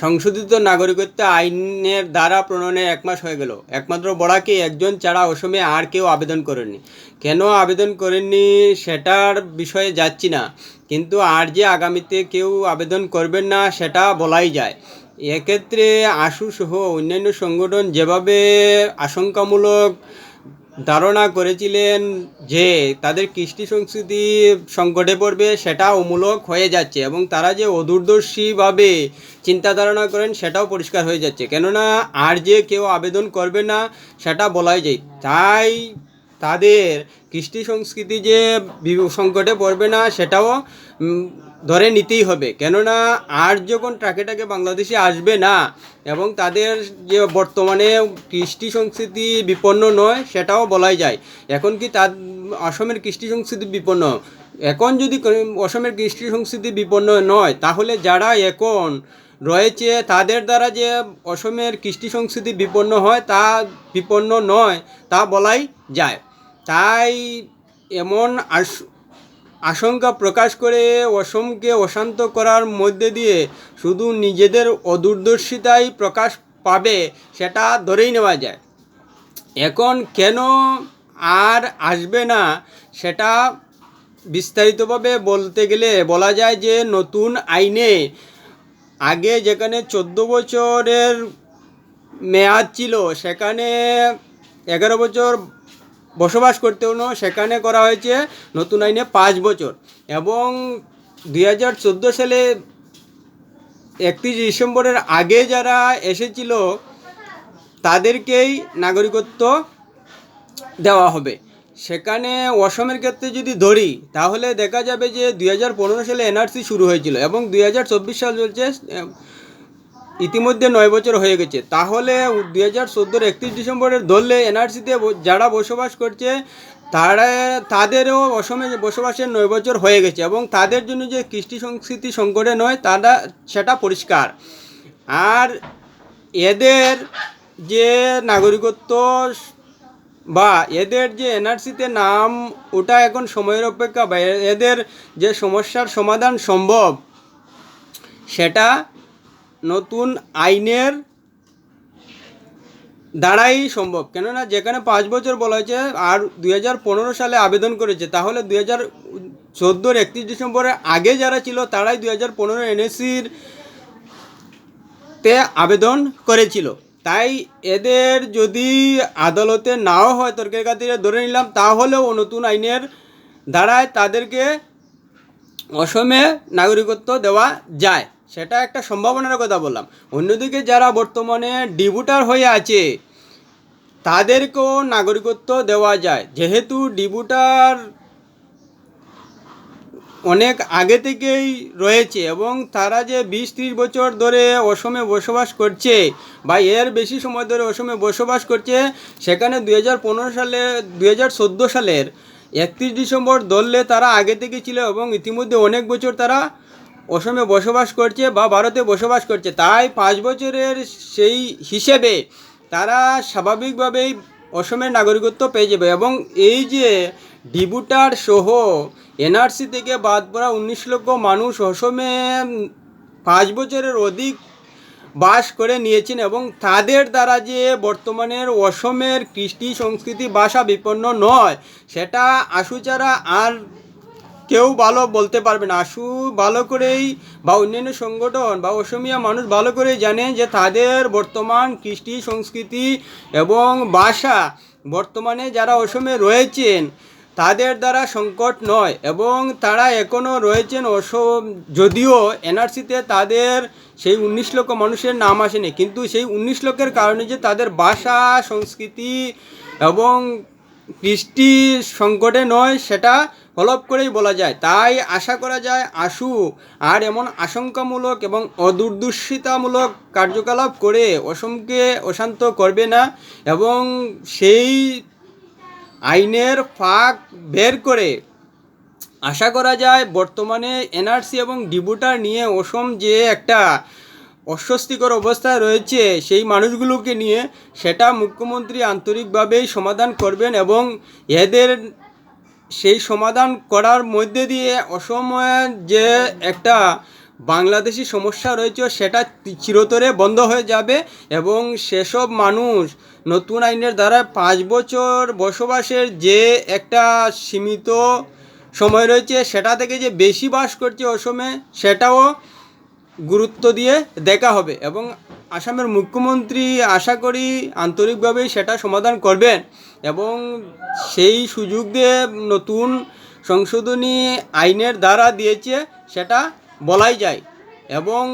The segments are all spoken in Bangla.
সংশোধিত নাগরিকত্ব আইনের দ্বারা প্রণয়নের এক মাস হয়ে গেল। একমাত্র বড়াকে একজন ছাড়া অসমে আর কেউ আবেদন করেননি। কেন আবেদন করেননি সেটার বিষয়ে যাচ্ছি না। কিন্তু আর যে আগামীতে কেউ আবেদন করবেন না সেটা বলাই যায়। এক্ষেত্রে আশু সহ অন্যান্য সংগঠন যেভাবে আশঙ্কামূলক ধারণা করেছিলেন যে তাদের কৃষ্টি সংস্কৃতি সংকটে পড়বে, সেটা অমূলক হয়ে যাচ্ছে এবং তারা যে অদূরদর্শীভাবে চিন্তা ধারণা করেন, সেটাও পরিষ্কার হয়ে যাচ্ছে। কেননা, আর যে কেউ আবেদন করবে না, সেটা বলাই যায়। তাই তাদের কৃষ্টি সংস্কৃতি যে সংকটে পড়বে না, সেটাও ধরে নিতেই হবে। কেননা, আর যখন ট্রাকে ট্রাকে বাংলাদেশে আসবে না এবং তাদের যে বর্তমানে কৃষ্টি সংস্কৃতি বিপন্ন নয়, সেটাও বলাই যায়। এখন কি তার অসমের কৃষ্টি সংস্কৃতি বিপন্ন? এখন যদি অসমের কৃষ্টি সংস্কৃতি বিপন্ন নয়, তাহলে যারা এখন রয়েছে, তাদের দ্বারা যে অসমের কৃষ্টি সংস্কৃতি বিপন্ন হয়, তা বিপন্ন নয়, তা বলাই যায়। তাই এমন আশ আশঙ্কা প্রকাশ করে অসমকে অশান্ত করার মধ্যে দিয়ে শুধু নিজেদের অদূরদর্শিতাই প্রকাশ পাবে সেটা ধরেই নেওয়া যায়। এখন কেন আর আসবে না সেটা বিস্তারিতভাবে বলতে গেলে বলা যায় যে নতুন আইনে আগে যেখানে চোদ্দ বছরের মেয়াদ ছিল, সেখানে এগারো বছর বসবাস করতে হলো। সেখানে করা হয়েছে নতুন আইনে পাঁচ বছর। এবং দুই হাজার চোদ্দ সালে একত্রিশ ডিসেম্বরের আগে যারা এসেছিল, তাদেরকেই নাগরিকত্ব দেওয়া হবে। সেখানে অসমের ক্ষেত্রে যদি ধরি, তাহলে দেখা যাবে যে দুই হাজার পনেরো সালে এনআরসি শুরু হয়েছিল এবং দুই হাজার চব্বিশ সাল চলছে ইতিমধ্যে নয় বছর হয়ে গেছে। তাহলে দুই হাজার চোদ্দোর একত্রিশ ডিসেম্বরের ধরলে এনআরসিতে যারা বসবাস করছে, তারা, তাদেরও অসমে বসবাসের নয় বছর হয়ে গেছে এবং তাদের জন্য যে কৃষ্টি সংস্কৃতি সংকটে নয়, তারা, সেটা পরিষ্কার। আর এদের যে নাগরিকত্ব বা এদের যে এনআরসিতে নাম, ওটা এখন সময়ের অপেক্ষা বা এদের যে সমস্যার সমাধান সম্ভব, সেটা নতুন আইনের দ্বারাই সম্ভব। কেননা যেখানে পাঁচ বছর বলা হয়েছে আর দুই হাজার পনেরো সালে আবেদন করেছে, তাহলে দুই হাজার চোদ্দোর একত্রিশ ডিসেম্বরের আগে যারা ছিল, তারাই দুই হাজার পনেরো এনএসির তে আবেদন করেছিল। তাই এদের যদি আদালতে নাও হয় তর্কের খাতিরে ধরে নিলাম, তাহলেও নতুন আইনের দ্বারায় তাদেরকে অসমে নাগরিকত্ব দেওয়া যায়। সেটা একটা সম্ভাবনার কথা বললাম। অন্যদিকে যারা বর্তমানে ডিবুটার হয়ে আছে, তাদেরকেও নাগরিকত্ব দেওয়া যায়। যেহেতু ডিবুটার অনেক আগে থেকেই রয়েছে এবং তারা যে বিশ ত্রিশ বছর ধরে অসমে বসবাস করছে বা এর বেশি সময় ধরে অসমে বসবাস করছে, সেখানে দুই হাজার পনেরো সালে, দুই হাজার চোদ্দ সালের একত্রিশ ডিসেম্বর দললে তারা আগে থেকে ছিল এবং ইতিমধ্যে অনেক বছর তারা অসমে বসবাস করছে বা ভারতে বসবাস করছে, তাই পাঁচ বছরের সেই হিসেবে তারা স্বাভাবিকভাবেই অসমের নাগরিকত্ব পেয়ে যাবে। এবং এই যে ডিবুটার সহ এনআরসি থেকে বাদ পড়া উনিশ লক্ষ মানুষ অসমে পাঁচ বছরের অধিক বাস করে নিয়েছেন এবং তাদের দ্বারা যে বর্তমানের অসমের কৃষ্টি সংস্কৃতি ভাষা বিপন্ন নয়, সেটা আশুচারা আর কেউ ভালো বলতে পারবে না। আশু ভালো করেই বা অন্যান্য সংগঠন বা অসমিয়া মানুষ ভালো করেই জানে যে তাদের বর্তমান কৃষ্টি সংস্কৃতি এবং ভাষা বর্তমানে যারা অসমে রয়েছেন, তাদের দ্বারা সংকট নয় এবং তারা এখনও রয়েছেন অসম, যদিও এনআরসিতে তাদের সেই উনিশ লক্ষ মানুষের নাম আসেনি। কিন্তু সেই উনিশ লক্ষের কারণে যে তাদের ভাষা, সংস্কৃতি এবং কৃষ্টি সংকটে নয়, সেটা হলপ করেই বলা যায়, তাই আশা করা যায় আশু আর এমন আশঙ্কামূলক এবং অদূরদর্শিতামূলক কার্যকলাপ করে অসমকে অশান্ত করবে না এবং সেই আইনের ফাঁক বের করে আশা করা যায় বর্তমানে এনআরসি এবং ডিবুটার নিয়ে অসম যে একটা অস্বস্তিকর অবস্থায় রয়েছে, সেই মানুষগুলোকে নিয়ে সেটা মুখ্যমন্ত্রী আন্তরিকভাবেই সমাধান করবেন এবং এদের সেই সমাধান করার মধ্যে দিয়ে অসময়ে যে একটা বাংলাদেশি সমস্যা রয়েছে, সেটা চিরতরে বন্ধ হয়ে যাবে এবং সেসব মানুষ নতুন আইনের দ্বারা পাঁচ বছর বসবাসের যে একটা সীমিত সময় রয়েছে, সেটা থেকে যে বেশি বাস করছে অসমে, সেটাও গুরুত্ব দিয়ে দেখা হবে এবং আসামের মুখ্যমন্ত্রী আশা করি আন্তরিকভাবে সেটা সমাধান করবেন এবং সেই সুযোগ দিয়ে নতুন সংশোধনী আইনের দ্বারা দিয়েছে, সেটা বলাই যায়। এবং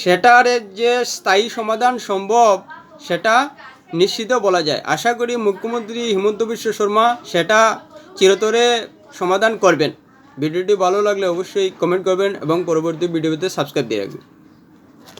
সেটার যে স্থায়ী সমাধান সম্ভব, সেটা নিশ্চিত বলা যায়। আশা করি মুখ্যমন্ত্রী হিমন্ত বিশ্ব শর্মা সেটা চিরতরে সমাধান করবেন। ভিডিওটি ভালো লাগলে অবশ্যই কমেন্ট করবেন এবং পরবর্তী ভিডিওতে সাবস্ক্রাইব দিয়ে রাখবেন।